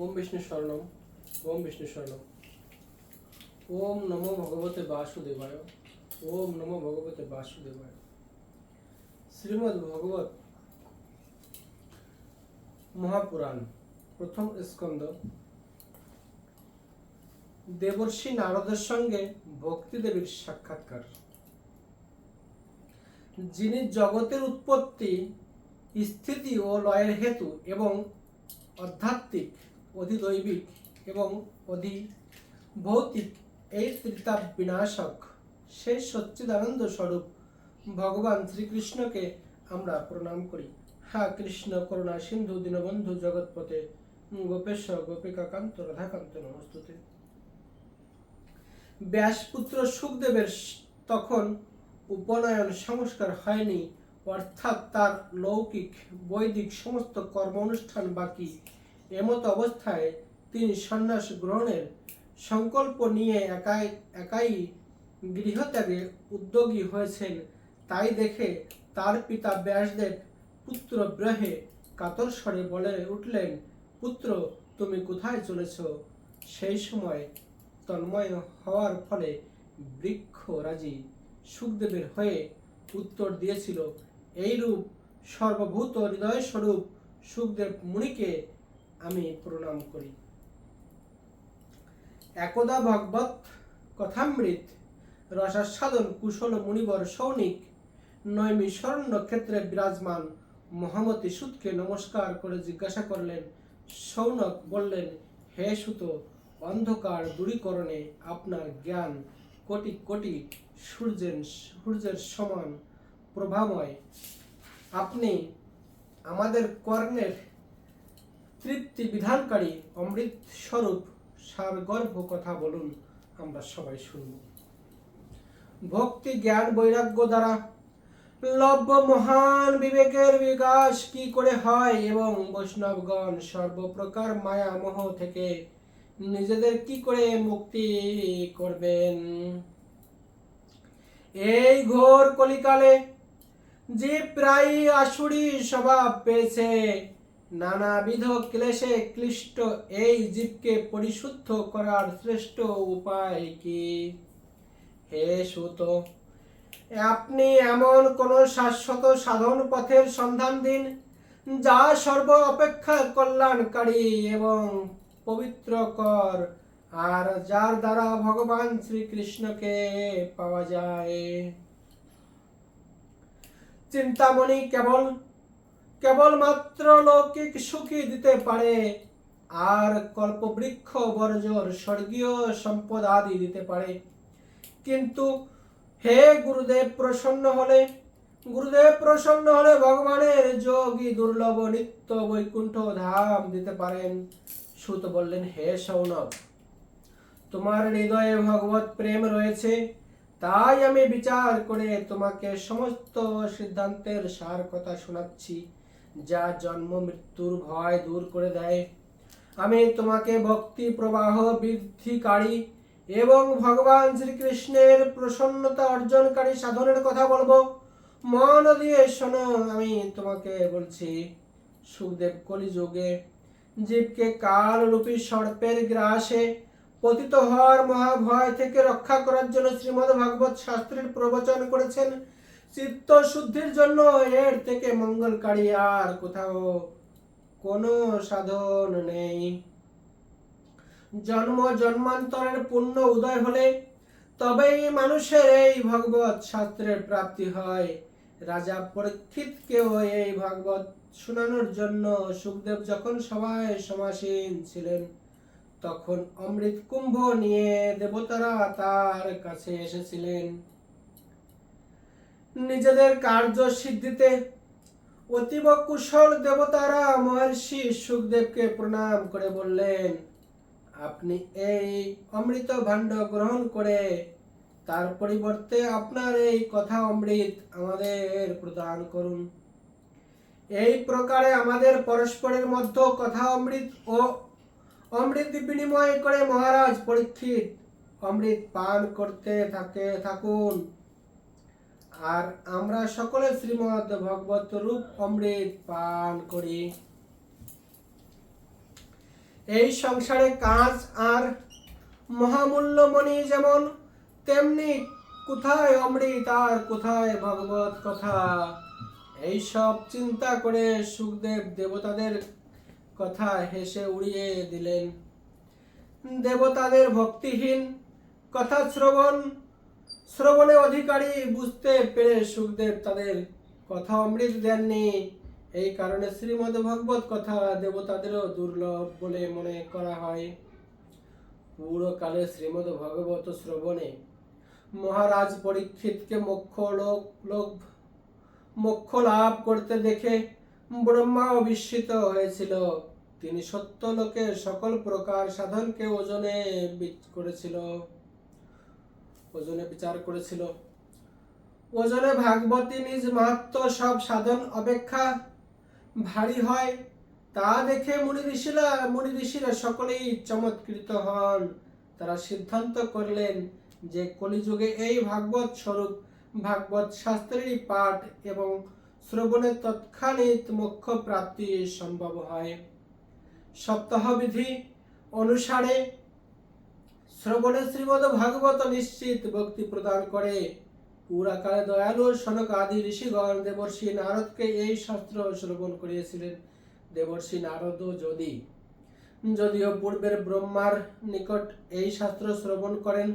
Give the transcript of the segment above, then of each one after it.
ওম বিষ্ণু স্বর্ণম ওম বিষ্ণু স্বর্ণম ওম নমো ভগবতে বাসুদেবায়, ওম নমো ভগবতে বাসুদেবায়। শ্রীমদ্ ভগবত মহাপুরাণ, প্রথম স্কন্দ দেবর্ষি নারদের সঙ্গে ভক্তিদেবীর সাক্ষাৎকার। যিনি জগতের উৎপত্তি, স্থিতি ও লয়ের হেতু এবং আধ্যাত্মিক অধিদৈবিক এবং অধি ভৌতিক এই ত্রিতাপ বিনাশক সেই সচ্চিদানন্দ স্বরূপ ভগবান শ্রীকৃষ্ণকে আমরা প্রণাম করি। হা কৃষ্ণ করুণা সিন্ধু দীনবন্ধু জগৎপতে গোপেশ গোপিকাকান্ত রাধাকান্ত নমস্তুতে। ব্যাসপুত্র সুখদেবের তখন উপনয়ন সংস্কার হয়নি, অর্থাৎ তার লৌকিক, বৈদিক সমস্ত কর্ম অনুষ্ঠান বাকি। এমত অবস্থায় তিনি সন্ন্যাস গ্রহণের সংকল্প নিয়ে একাই একাই গৃহত্যাগে উদ্যোগী হয়েছেন। তাই দেখে তার পিতা ব্যাসদেব পুত্র ব্রহে কাতর স্বরে বলে উঠলেন, পুত্র, তুমি কোথায় চলেছ? সেই সময় তন্ময় হওয়ার ফলে বৃক্ষ রাজি সুখদেবের হয়ে উত্তর দিয়েছিল, এইরূপ সর্বভূত হৃদয় স্বরূপ সুখদেব মুনিকে আমি প্রণাম করি। একদা ভগবত কথামৃত রসাস্বাদন কুশল মুনিবর সৌনিক নৈমিষণ্য ক্ষেত্রে বিরাজমান মহামতি সুতকে নমস্কার করে জিজ্ঞাসা করলেন, সৌনক বললেন, হে সুত, অন্ধকার দূরীকরণে আপনার জ্ঞান কোটি কোটি সূর্যের সূর্যের সমান প্রভাময়। আপনি আমাদের কর্ণের তৃপ্তি বিধানকারী অমৃত স্বরূপ সারগর্ভ কথা বলুন, আমরা সবাই শুনব। ভক্তি জ্ঞান বৈরাগ্য দ্বারা লব্য মহান বিবেকের বিকাশ কি করে হয় এবং বৈষ্ণবগণ সর্বপ্রকার মায়া মোহ থেকে নিজেদের কি করে মুক্তি করবেন? এই ঘোর কলিকালে যে প্রায় আসুরি স্বভাব পেয়েছে নানাবিধ ক্লেশে ক্লিষ্ট এই জীবকে পরিশুদ্ধ করার শ্রেষ্ঠ উপায় কি? হে সুত, আপনি এমন কোন শাশ্বত সাধন পথের সন্ধান দিন, যা সর্ব অপেক্ষা কল্যাণকারী এবং পবিত্রকর আর যার দ্বারা ভগবান শ্রীকৃষ্ণকে পাওয়া যায়। চিন্তামণি কেবল কেবলমাত্র লৌকিক সুখী দিতে পারে, আর কল্পবৃক্ষ বর্জর স্বর্গীয় সম্পদ আদি দিতে পারে। কিন্তু হে গুরুদেব, প্রসন্ন হলে, গুরুদেব প্রসন্ন হলে ভগবানের যোগী দুর্লভ নিত্য বৈকুণ্ঠ ধাম দিতে পারেন। সুত বললেন, হে সৌনক, তোমার হৃদয়ে ভগবত প্রেম রয়েছে, তাই আমি বিচার করে তোমাকে সমস্ত সিদ্ধান্তের সার কথা শোনাচ্ছি। যা জন্ম মৃত্যুর ভয় দূর করে দেয়। আমি তোমাকে ভক্তি প্রবাহ বৃদ্ধিকারী এবং ভগবান শ্রীকৃষ্ণের প্রসন্নতা অর্জনকারী সাধনের কথা বলব। মন দিয়ে শোনো, আমি তোমাকে বলছি, সুখদেব কলিযুগে জীবকে কাল রূপী সর্পের গ্রাসে পতিত হওয়ার মহাভয় থেকে রক্ষা করার জন্য শ্রীমদ ভাগবত শাস্ত্রের প্রবচন করেছেন চিত্ত শুদ্ধির জন্য এর থেকে মঙ্গলকারী আর কোথাও কোনো সাধন নেই। জন্ম জন্মান্তরের পুণ্য উদয় হলে তবেই মানুষের এই ভগবত শাস্ত্রের প্রাপ্তি হয়। রাজা পরীক্ষিতকেও এই ভাগবত শোনানোর জন্য সুখদেব যখন সবাই সমাসীন ছিলেন, তখন অমৃত কুম্ভ নিয়ে দেবতারা তার কাছে এসেছিলেন। নিজেদের কার্য সিদ্ধিতে অতীব কুশল দেবতারা মহর্ষি সুখদেবকে প্রণাম করে বললেন, আপনি এই অমৃত ভাণ্ড গ্রহণ করে তার পরিবর্তে আপনার এই কথা অমৃত আমাদের প্রদান করুন। এই প্রকারে আমাদের পরস্পরের মধ্যে কথা অমৃত ও অমৃত বিনিময় করে মহারাজ পরীক্ষিত অমৃত পান করতে থাকে, থাকুন। আর আমরা সকলে শ্রীমদ ভগবত রূপ অমৃত পান করি। এই সংসারে কাজ আর মহামূল্যমণি যেমন, তেমনি কোথায় অমৃত আর কোথায় ভগবত কথা? এই সব চিন্তা করে সুখদেব দেবতাদের কথা হেসে উড়িয়ে দিলেন। দেবতাদের ভক্তিহীন কথা শ্রবণ শ্রবণে অধিকারী বুঝতে পেরে সুখদেব তাদের কথা অমৃত দেননি। এই কারণে শ্রীমদ ভগবত কথা দেবতাদেরও দুর্লভ বলে মনে করা হয়। পুরকালে শ্রীমদ ভগবত শ্রবণে মহারাজ পরীক্ষিতকে মোক্ষ লোক লোক, মোক্ষ লাভ করতে দেখে ব্রহ্মা বিস্মিত হয়েছিল। তিনি সত্য লোকে সকল প্রকার সাধনকে ওজনে করেছিল। ওজনে বিচার করেছিল। ওজনে ভাগবতী নিজ মাহাত্ম সব সাধন অপেক্ষা ভারী হয়, তা দেখে মুনি ঋষিরা মুনি ঋষিরা সকলেই চমৎকৃত হন তারা সিদ্ধান্ত করলেন যে কলিযুগে এই ভাগবত স্বরূপ ভাগবত শাস্ত্রেরই পাঠ এবং শ্রবণে তৎক্ষণিত মোক্ষ প্রাপ্তি সম্ভব হয়। সপ্তাহবিধি অনুসারে শ্রবণে শ্রীমদ ভাগবত নিশ্চিত ভক্তি প্রদান করে। পুরাকালে দয়ালু সনক আদি ঋষিগণ দেবর্ষি নারদকে এই শাস্ত্র শ্রবণ করিয়েছিলেন। দেবর্ষি নারদ যদি। যদিও পূর্বের ব্রহ্মার নিকট এই শাস্ত্র শ্রবণ করেন,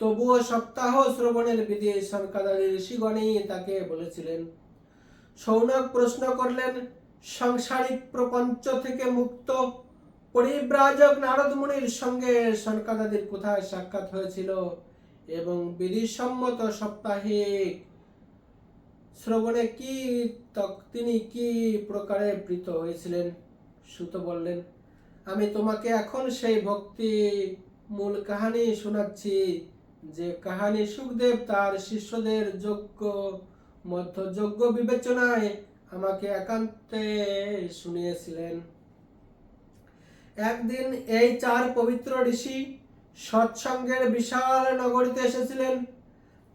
তবুও সপ্তাহ শ্রবণের বিধি সনকাদাদি ঋষিগণই তাকে বলেছিলেন। সৌনক প্রশ্ন করলেন, সাংসারিক প্রপঞ্চ থেকে মুক্ত পরিব্রাজক নারদ মুনির সঙ্গে সনকাদাদির কোথায় সাক্ষাৎ হয়েছিল এবং বিধিসম্মত সাপ্তাহিক শ্রবণে কি তিনি কি প্রকারে প্রীত হয়েছিলেন? সুত বললেন, আমি তোমাকে এখন সেই ভক্তি মূল কাহানি শোনাচ্ছি, যে কাহানি সুখদেব তার শিষ্যদের যোগ্য, মধ্যযোগ্য বিবেচনায় আমাকে একান্তে শুনিয়েছিলেন। একদিন এই চার পবিত্র ঋষি সৎসঙ্গের বিশাল নগরীতে এসেছিলেন।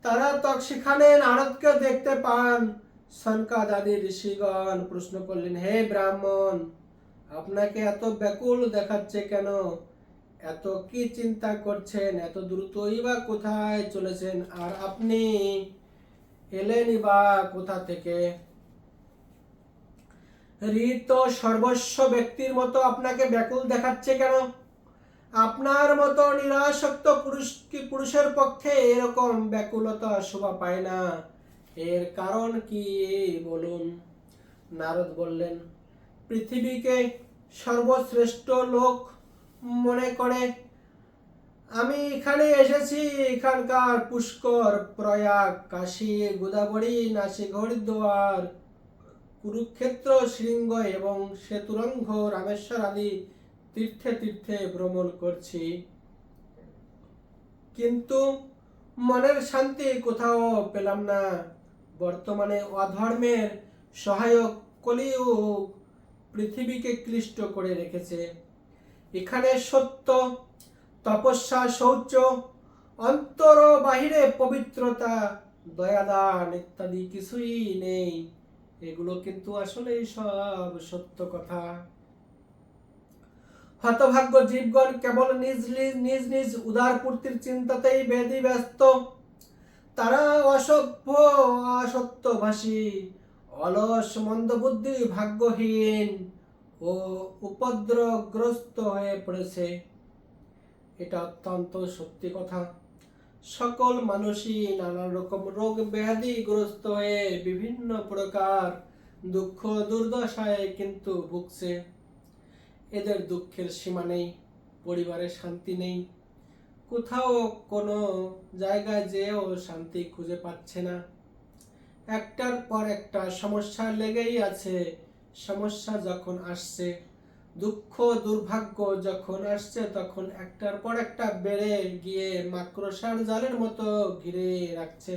তারা তক সেখানে নারদকে দেখতে পান। সনকাদ আদি ঋষিগণ প্রশ্ন করলেন, হে ব্রাহ্মণ, আপনাকে এত ব্যাকুল দেখাচ্ছে কেন? এত কি চিন্তা করছেন? এত দ্রুতই বা কোথায় চলেছেন? আর আপনি এলেনই বা কোথা থেকে? ঋত সর্বস্ব ব্যক্তির মতো আপনাকে ব্যাকুল দেখাচ্ছে কেন? আপনার মতো নিরাসক্ত পুরুষ কি পুরুষের পক্ষে এরকম ব্যাকুলতা শোভা পায় না? এর কারণ কি বলুন? নারদ বললেন, পৃথিবীকে সর্বশ্রেষ্ঠ লোক মনে করে। আমি এখানে এসেছি, এখানকার পুষ্কর প্রয়াগ, কাশী, গোদাবরী, নাসিক, হরিদ্বার। কুরুক্ষেত্র, শৃঙ্গ এবং সেতুরঙ্গ রামেশ্বর আদি তীর্থে তীর্থে ভ্রমণ করছি। কিন্তু মনের শান্তি কোথাও পেলাম না। বর্তমানে অধর্মের সহায়ক কলিযুগ পৃথিবীকে ক্লিষ্ট করে রেখেছে। এখানে সত্য, তপস্যা, শৌচ, অন্তর বাহিরে পবিত্রতা, দয়াদান ইত্যাদি কিছুই নেই। এগুলো কিন্তু আসলেই সব সত্য কথা। হতভাগ্য জীবগণ কেবল নিজ নিজ নিজ নিজ উদার পূর্তির চিন্তাতেই বেদি ব্যস্ত। তারা অসভ্য, অসত্যভাষী, অলস মন্দবুদ্ধি ভাগ্যহীন ও উপদ্রগ্রস্ত হয়ে পড়েছে। এটা অত্যন্ত সত্যি কথা। সকল মানুষই নানা রকম রোগ ব্যাধিগ্রস্ত হয়ে বিভিন্ন প্রকার দুঃখ দুর্দশায় কিন্তু ভুগছে। এদের দুঃখের সীমা নেই, পরিবারে শান্তি নেই। কোথাও কোনো জায়গায় যেও শান্তি খুঁজে পাচ্ছে না। একটার পর একটা সমস্যা লেগেই আছে। সমস্যা যখন আসছে দুঃখ, দুর্ভাগ্য যখন আসছে, তখন একটার পর একটা বেড়ে গিয়ে মাকড়সার জালের মতো ঘিরে রাখছে।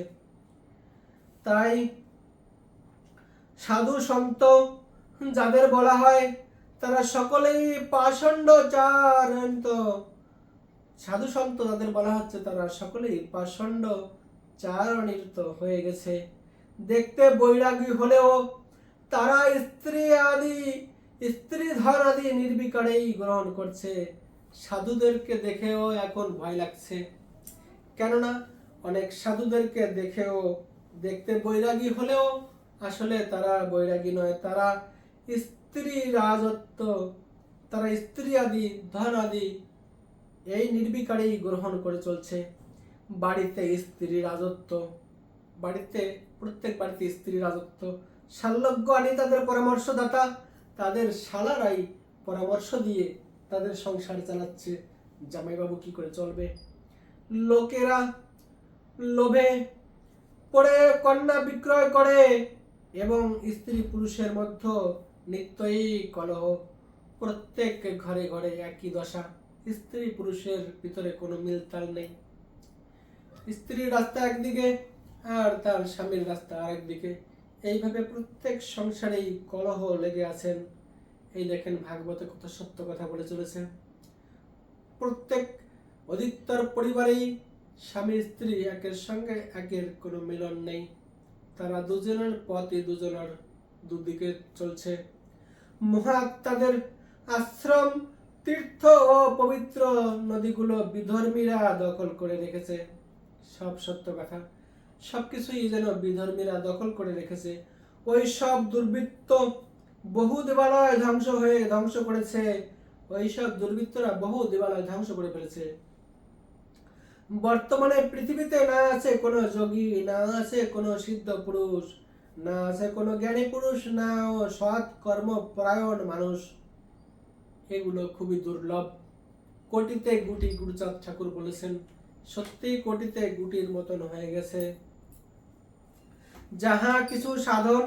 তাই সাধু সন্ত যাদের বলা হয়, তারা সকলেই পাষণ্ড চারন্ত সাধু সন্ত যাদের বলা হচ্ছে, তারা সকলেই পাষণ্ড চারণিত হয়ে গেছে। দেখতে বৈরাগী হলেও তারা স্ত্রী আদি স্ত্রী ধন আদি নির্বিকারেই গ্রহণ করছে। সাধুদেরকে দেখেও এখন ভয় লাগছে। কেননা, অনেক সাধুদেরকে দেখেও দেখতে বৈরাগী হলেও আসলে তারা বৈরাগী নয়। তারা স্ত্রী রাজত্ব, তারা স্ত্রী আদি ধন আদি এই নির্বিকারেই গ্রহণ করে চলছে। বাড়িতে স্ত্রী রাজত্ব, বাড়িতে, প্রত্যেক বাড়িতে স্ত্রী রাজত্ব। শাল্যজ্ঞ আনি তাদের পরামর্শদাতা তাদের শালারাই পরামর্শ দিয়ে তাদের সংসার চালাচ্ছে। জামাইবাবু কি করে চলবে? লোকেরা লোভে পড়ে, কন্যা বিক্রয় করে এবং স্ত্রী পুরুষের মধ্যে নিত্যই কলহ। প্রত্যেক ঘরে ঘরে একই দশা। স্ত্রী পুরুষের ভিতরে কোনো মিলতাল নেই। স্ত্রীর রাস্তা একদিকে আর তার স্বামীর রাস্তা আরেকদিকে এইভাবে প্রত্যেক সংসারেই কলহ লেগে আছেন। এই দেখেন ভাগবতে কত সত্য কথা বলে চলেছে। প্রত্যেক অধিকতর পরিবারেই স্বামী স্ত্রী একের সঙ্গে একের কোনো মিলন নেই। তারা দুজনের পথই দুজনের দুদিকে চলছে। মহাত্মাদের আশ্রম, তীর্থ ও পবিত্র নদীগুলো বিধর্মীরা দখল করে রেখেছে। সব সত্য কথা। সবকিছুই যেন বিধর্মীরা দখল করে রেখেছে। ওই সব দুর্বৃত্ত বহু দেবালয় ধ্বংস হয়ে ধ্বংস করেছে। ওই সব দুর্বৃত্তরা বহু দেবালয় ধ্বংস করে ফেলেছে। বর্তমানে পৃথিবীতে না আছে কোনো যোগী, না আছে কোনো সিদ্ধ পুরুষ, না আছে কোনো জ্ঞানী পুরুষ, না ও সৎ কর্মপরায়ণ মানুষ। এগুলো খুবই দুর্লভ। কোটিতে গুটি গুরুচাঁদ ঠাকুর বলেছেন। সত্যি কোটিতে গুটির মতন হয়ে গেছে। যাহা কিছু সাধন,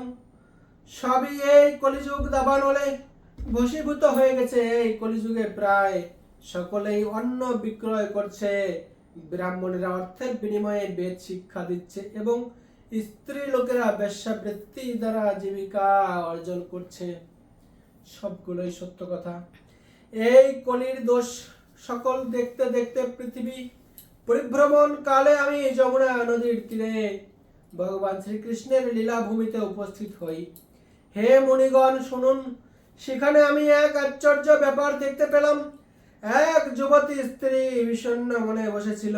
সবই এই কলিযুগ দাবানলে ভসীভূত হয়ে গেছে। এই কলিযুগে প্রায় সকলেই অন্ন বিক্রয় করছে। ব্রাহ্মণেরা অর্থের বিনিময়ে বেদ শিক্ষা দিচ্ছে এবং স্ত্রী লোকেরা বেশ্যাবৃত্তি দ্বারা জীবিকা অর্জন করছে। সবগুলোই সত্য কথা। এই কলির দোষ সকল দেখতে দেখতে পৃথিবী পরিভ্রমণ কালে আমি যমুনা নদীর তীরে ভগবান শ্রীকৃষ্ণের লীলা ভূমিতে উপস্থিত হই। হে মুনিগণ, শুনুন। সেখানে আমি এক আশ্চর্য ব্যাপার দেখতে পেলাম। এক যুবতী স্ত্রী বিষণ্ণ মনে বসেছিল।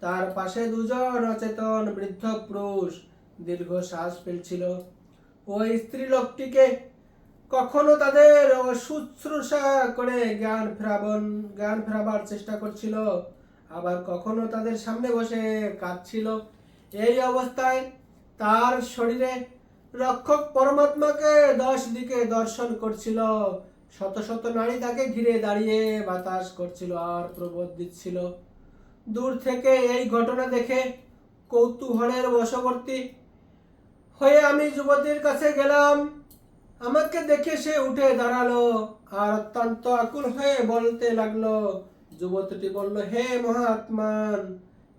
তার পাশে দুজন অচেতন বৃদ্ধ পুরুষ দীর্ঘ শ্বাস ফেলছিল। ওই স্ত্রী লোকটিকে কখনো তাদের শুশ্রূষা করে জ্ঞান ফেরাবন জ্ঞান ফেরাবার চেষ্টা করছিল। আবার কখনো তাদের সামনে বসে কাঁদছিল। এই অবস্থায় তার শরীরে রক্ষক পরমাত্মাকে দশ দিকে দর্শন করছিল। শত শত নারী তাকে ঘিরে দাঁড়িয়ে বাতাস করছিল, আর প্রবোধ দিচ্ছিল। দূর থেকে এই ঘটনা দেখে কৌতূহলের বশবর্তী হয়ে আমি যুবতীর কাছে গেলাম। আমাকে দেখে সে উঠে দাঁড়াল আর অত্যন্ত আকুল হয়ে বলতে লাগল যুবতীটি বলল, হে মহাত্মান,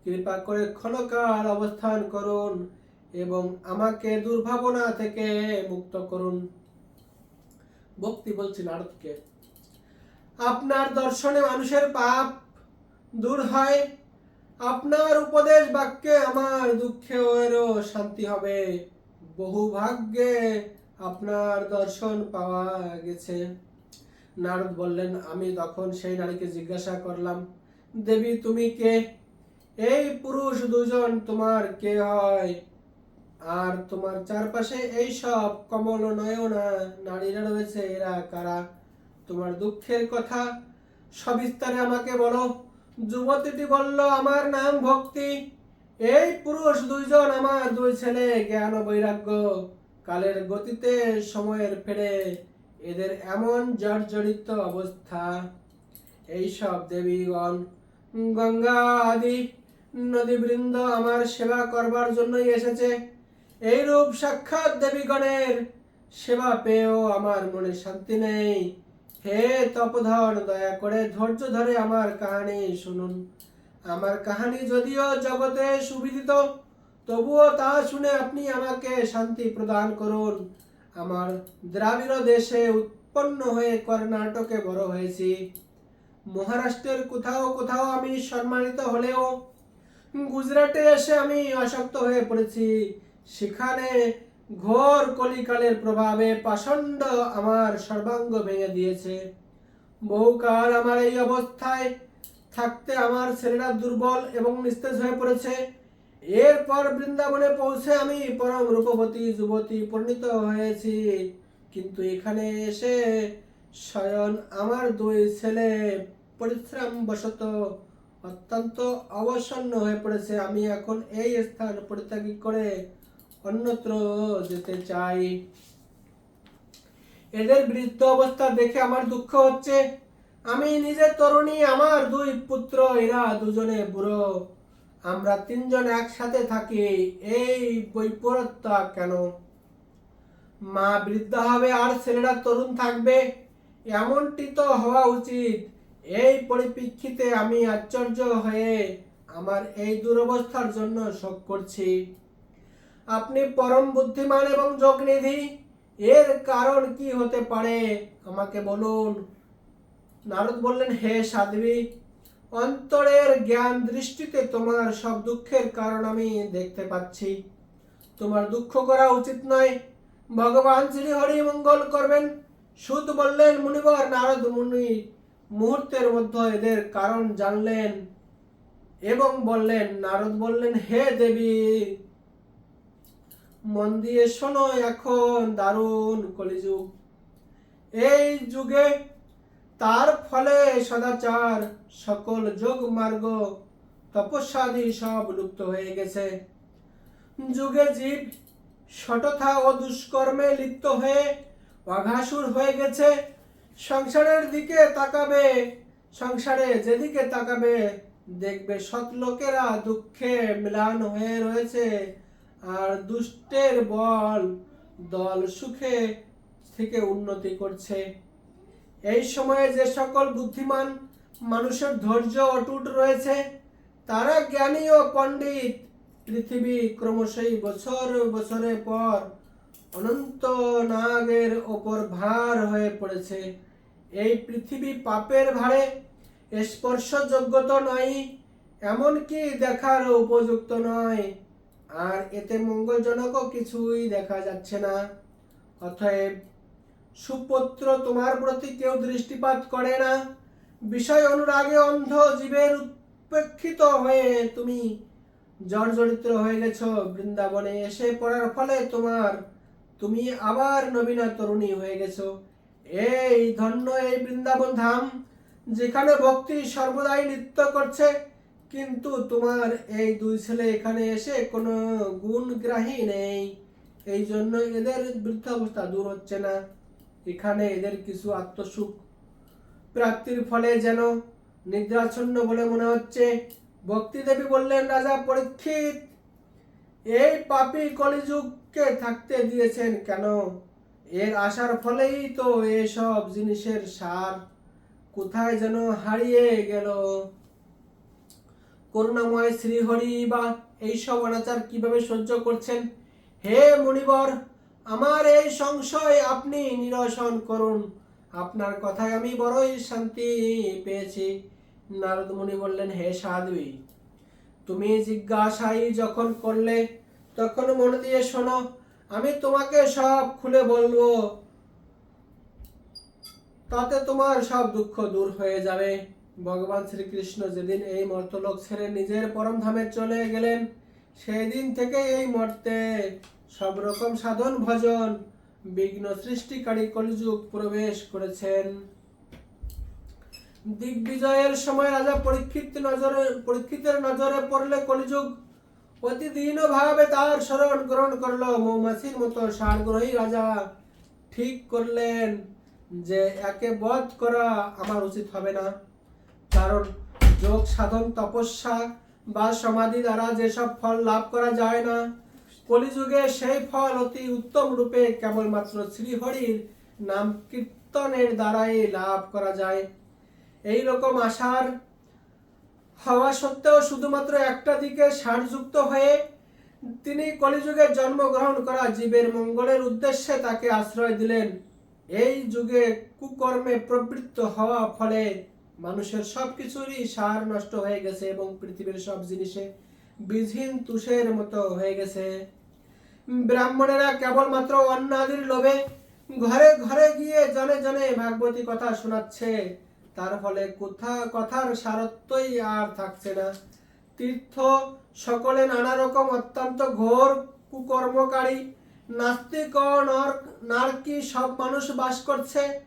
কৃপা করে ক্ষণকাল অবস্থান করুন এবং আমাকে দুর্ভাবনা থেকে মুক্ত করুন। ভক্তি বলছি নারদকে আপনার দর্শনে মানুষের পাপ দূর হয়, আপনার উপদেশ বাক্যে আমার দুঃখেরও শান্তি হবে। বহু ভাগ্যে আপনার দর্শন পাওয়া গেছে। নারদ বললেন, আমি তখন সেই নারীকে জিজ্ঞাসা করলাম, দেবী, তুমি কে? এই পুরুষ দুজন তোমার কে হয়? আর তোমার চারপাশে এই সব কমল নয়না নারীরা রয়েছে, এরা কারা? তোমার দুঃখের কথা সবিস্তারে আমাকে বলো। যুবতীটি বলল, আমার নাম ভক্তি। এই পুরুষ দুইজন আমার দুই ছেলে, জ্ঞান বৈরাগ্য। কালের গতিতে সময়ের ফেরে এদের এমন জর্জরিত অবস্থা এইসব দেবীগণ, গঙ্গা আদি নদীবৃন্দ আমার সেবা করবার জন্যই এসেছে। এইরূপ সাক্ষাৎ দেবীগণের সেবা পেয়েও আমার মনে শান্তি নেই। হে তপধর দয়া করে ধৈর্য ধরে আমার কাহানি শুনুন। আমার কাহানি যদিও জগতে সুবিদিত, তবুও তা শুনে আপনি আমাকে শান্তি প্রদান করুন। আমার দ্রাবিড় দেশে উৎপন্ন হয়ে কর্ণাটকে বড় হয়েছি। মহারাষ্ট্রের কোথাও কোথাও আমি সম্মানিত হলেও গুজরাটে এসে আমি আসক্ত হয়ে পড়েছি। সেখানে ঘোর কলিকালের প্রভাবে পাষণ্ড আমার সর্বাঙ্গ ভেঙে দিয়েছে। বহুকাল আমার এই অবস্থায় থাকতে আমার ছেলেরা দুর্বল এবং নিস্তেজ হয়ে পড়েছে। এরপর বৃন্দাবনে পৌঁছে আমি পরম রূপবতী, যুবতী পরিণত হয়েছি। কিন্তু এখানে এসে স্বয়ং আমার দুই ছেলে পরিশ্রম বশত অত্যন্ত অবসন্ন হয়ে পড়েছে। আমি এখন এই স্থান পরিত্যাগ করে অন্যত্র যেতে চাই। এদের বৃদ্ধ অবস্থা দেখে আমার দুঃখ হচ্ছে। আমি নিজে তরুণী, আমার দুই পুত্র, এরা দুজনে বুড়ো। আমরা তিনজন একসাথে থাকি, এই বৈপরত্যা কেন? মা বৃদ্ধা হবে আর ছেলেরা তরুণ থাকবে? এমনটি তো হওয়া উচিত। এই পরিপ্রেক্ষিতে আমি আশ্চর্য হয়ে আমার এই দুরবস্থার জন্য শোক করছি। আপনি পরম বুদ্ধিমান এবং যোগনিধি। এর কারণ কি হতে পারে? আমাকে বলুন। নারদ বললেন, হে সাধ্বী অন্তরের জ্ঞান দৃষ্টিতে তোমার সব দুঃখের কারণ আমি দেখতে পাচ্ছি। তোমার দুঃখ করা উচিত নয়। ভগবান শ্রী হরি মঙ্গল করবেন। সুদ বললেন, মুনিবর, নারদ, মুনি মুহূর্তের মধ্যে এদের কারণ জানলেন এবং বললেন, নারদ বললেন, হে দেবী, মন দিয়ে শোনো এখন দারুণ কলিযুগ। এই যুগে তার ফলে সদাচার সকল যোগ মার্গ তপস্যাদি সব লুপ্ত হয়ে গেছে। যুগে জীব সটথা ও দুষ্কর্মে লিপ্ত হয়ে অঘাসুর হয়ে গেছে। সংসারের দিকে তাকাবে, সংসারে যেদিকে তাকাবে, দেখবে সৎ লোকেরা দুঃখে মিলান হয়ে রয়েছে আর দুষ্টের বল দল সুখে থেকে উন্নতি করছে। এই সময়ে যে সকল বুদ্ধিমান মানুষের ধৈর্য অটুট রয়েছে, তারা জ্ঞানী ও পণ্ডিত। পৃথিবী ক্রমশই বছর বছরের পর অনন্ত নাগের ওপর ভার হয়ে পড়েছে। এই পৃথিবী পাপের ভারে স্পর্শযোগ্য তো নয় এমনকি দেখার উপযুক্ত নয়। আর এতে মঙ্গলজনকও কিছুই দেখা যাচ্ছে না। অতএব সুপুত্র তোমার প্রতি কেউ দৃষ্টিপাত করে না। বিষয় অনুরাগে অন্ধ জীবের উপেক্ষিত হয়ে তুমি জর্জরিত হয়ে গেছ। বৃন্দাবনে এসে পড়ার ফলে তোমার, তুমি আবার নবীনা তরুণী হয়ে গেছো। এই ধন্য এই বৃন্দাবন ধাম, যেখানে ভক্তি সর্বদাই নৃত্য করছে, কিন্তু তোমার এই দুই ছেলে এখানে এসে কোনো গুণগ্রাহী নেই। এই জন্য এদের বৃদ্ধাবস্থা দূর হচ্ছে না। এখানে এদের কিছু আত্মসুখ। প্রাপ্তির ফলে যেন নিদ্রাচ্ছন্ন বলে মনে হচ্ছে। ভক্তি দেবী বললেন, রাজা পরীক্ষিত, এই পাপী কলিযুগকে থাকতে দিয়েছেন কেন? এর আসার ফলেই তো এসব জিনিসের সার। কোথায় যেন হারিয়ে গেল। করুণাময় শ্রীহরি বা এইসব অনাচার কীভাবে সহ্য করছেন? হে মুনিবর আমার এই সংশয় আপনি নিরসন করুন। আপনার কথায় আমি বড়ই শান্তি পেয়েছি। নারদ মুনি বললেন, হে সাধ্বী তুমি জিজ্ঞাসাই যখন করলে, তখন মন দিয়ে শোনো, আমি তোমাকে সব খুলে বলব। তাতে তোমার সব দুঃখ দূর হয়ে যাবে। ভগবান শ্রীকৃষ্ণ যেদিন এই মর্তলোক ছেড়ে নিজের পরম ধামে চলে গেলেন সেই দিন থেকে এই মর্তে সব রকম সাধন ভজন বিঘ্ন সৃষ্টিকারী কলিযুগ প্রবেশ করেছেন। দিগ্বিজয়ের সময় রাজা পরীক্ষিত নজরে, পরীক্ষিতের নজরে পড়লে কলিযুগ অতি ভাবে তার শরণ গ্রহণ করল। মৌমাছির মতো সারগ্রহী রাজা ঠিক করলেন যে একে বধ করা আমার উচিত হবে না। কারণ যোগ সাধন, তপস্যা বা সমাধি দ্বারা যেসব ফল লাভ করা যায় না কলিযুগে সেই ফল অতি উত্তম রূপে কেবলমাত্র শ্রীহরির নাম কীর্তনের দ্বারাই লাভ করা যায়। এই রকম আশার হওয়া সত্ত্বেও শুধুমাত্র একটা দিকে সারযুক্ত হয়ে তিনি কলিযুগে জন্মগ্রহণ করা জীবের মঙ্গলের উদ্দেশ্যে তাকে আশ্রয় দিলেন। এই যুগে কুকর্মে প্রবৃত্ত হওয়া ফলে মানুষের সব কিছুরই সার নষ্ট হয়ে গেছে এবং পৃথিবীর সব জিনিসে বীজহীন তুষের মতো হয়ে গেছে। ব্রাহ্মণেরা কেবলমাত্র অন্নাদির লোভে ঘরে ঘরে গিয়ে জনে জনে ভাগবতী কথা শোনাচ্ছে। তার ফলে কোথা কথার সারত্বই আর থাকছে না। তীর্থ সকলে নানা রকম অত্যন্ত ঘোর কুকর্মকারী, নাস্তিক ও নর- সব মানুষ বাস করছে।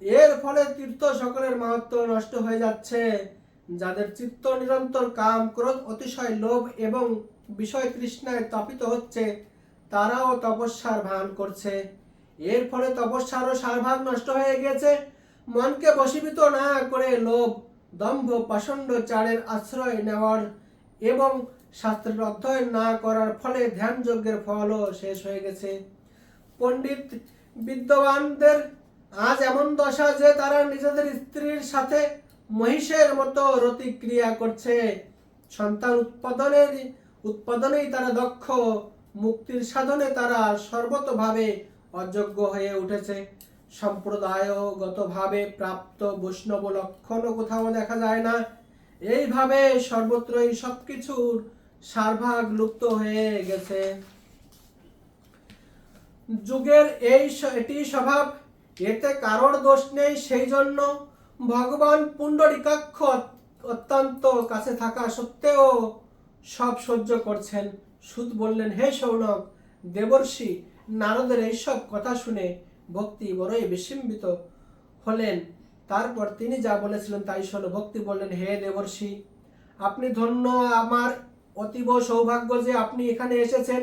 এর ফলে তীর্থ সকলের মাহাত্ম নষ্ট হয়ে যাচ্ছে। যাদের চিত্ত নিরন্তর কাম, ক্রোধ, অতিশয় লোভ এবং বিষয় তৃষ্ণায় তাপিত হচ্ছে তারাও তপস্যার ভান করছে। এর ফলে তপস্যারও সারভাগ নষ্ট হয়ে গেছে মনকে বশীভূত না করে লোভ, দম্ভ, পাষণ্ড চারের আশ্রয় নেওয়ার এবং শাস্ত্রের অধ্যয়ন না করার ফলে ধ্যান যজ্ঞের ফলও শেষ হয়ে গেছে। পণ্ডিত বিদ্যবানদের আজ এমন দশা যে তারা নিজেদের স্ত্রীর সাথে মহিষের মতো রতিক্রিয়া করছে। সন্তান উৎপাদনের, উৎপাদনেই তারা দক্ষ। মুক্তির সাধনে তারা সর্বতভাবে অযোগ্য হয়ে উঠেছে। সম্প্রদায়গতভাবে প্রাপ্ত বৈষ্ণব লক্ষণও কোথাও দেখা যায় না। এইভাবে সর্বত্রই সবকিছুর সারভাগ লুপ্ত হয়ে গেছে। যুগের এই এটি স্বভাব, এতে কারোর দোষ নেই সেই জন্য ভগবান পুণ্ডরিকাক্ষ অত্যন্ত কাছে থাকা সত্ত্বেও সব সহ্য করছেন। সুদ বললেন, হে সৌনক দেবর্ষি, নারদের এইসব কথা শুনে ভক্তি বড়ই বিস্মিত হলেন। তারপর তিনি যা বলেছিলেন তাই শোনো ভক্তি বললেন, হে দেবর্ষি, আপনি ধন্য আমার অতীব সৌভাগ্য যে আপনি এখানে এসেছেন।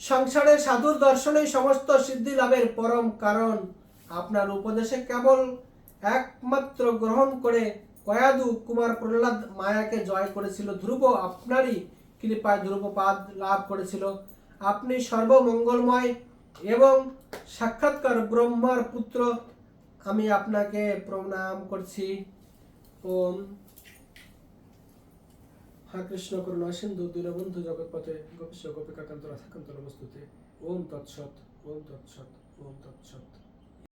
সংসারে সাধুর দর্শনেই সমস্ত সিদ্ধি লাভের পরম কারণ। আপনার উপদেশে কেবল একমাত্র গ্রহণ করে কয়াদু কুমার প্রহ্লাদ মায়াকে জয় করেছিল। ধ্রুব আপনারই কৃপায় ধ্রুবপাদ লাভ করেছিল। আপনি সর্বমঙ্গলময় এবং সাক্ষাৎকার ব্রহ্মার পুত্র। আমি আপনাকে প্রণাম করছি। ওম। হা কৃষ্ণ, করুণা, সিন্ধু, দীনবন্ধু, জগৎপথে গোপীশ গোপিকাকান্ত, রাধাকান্ত, নমস্তুতে। ওম তৎসৎ ওম তৎসৎ ওম তৎসৎ।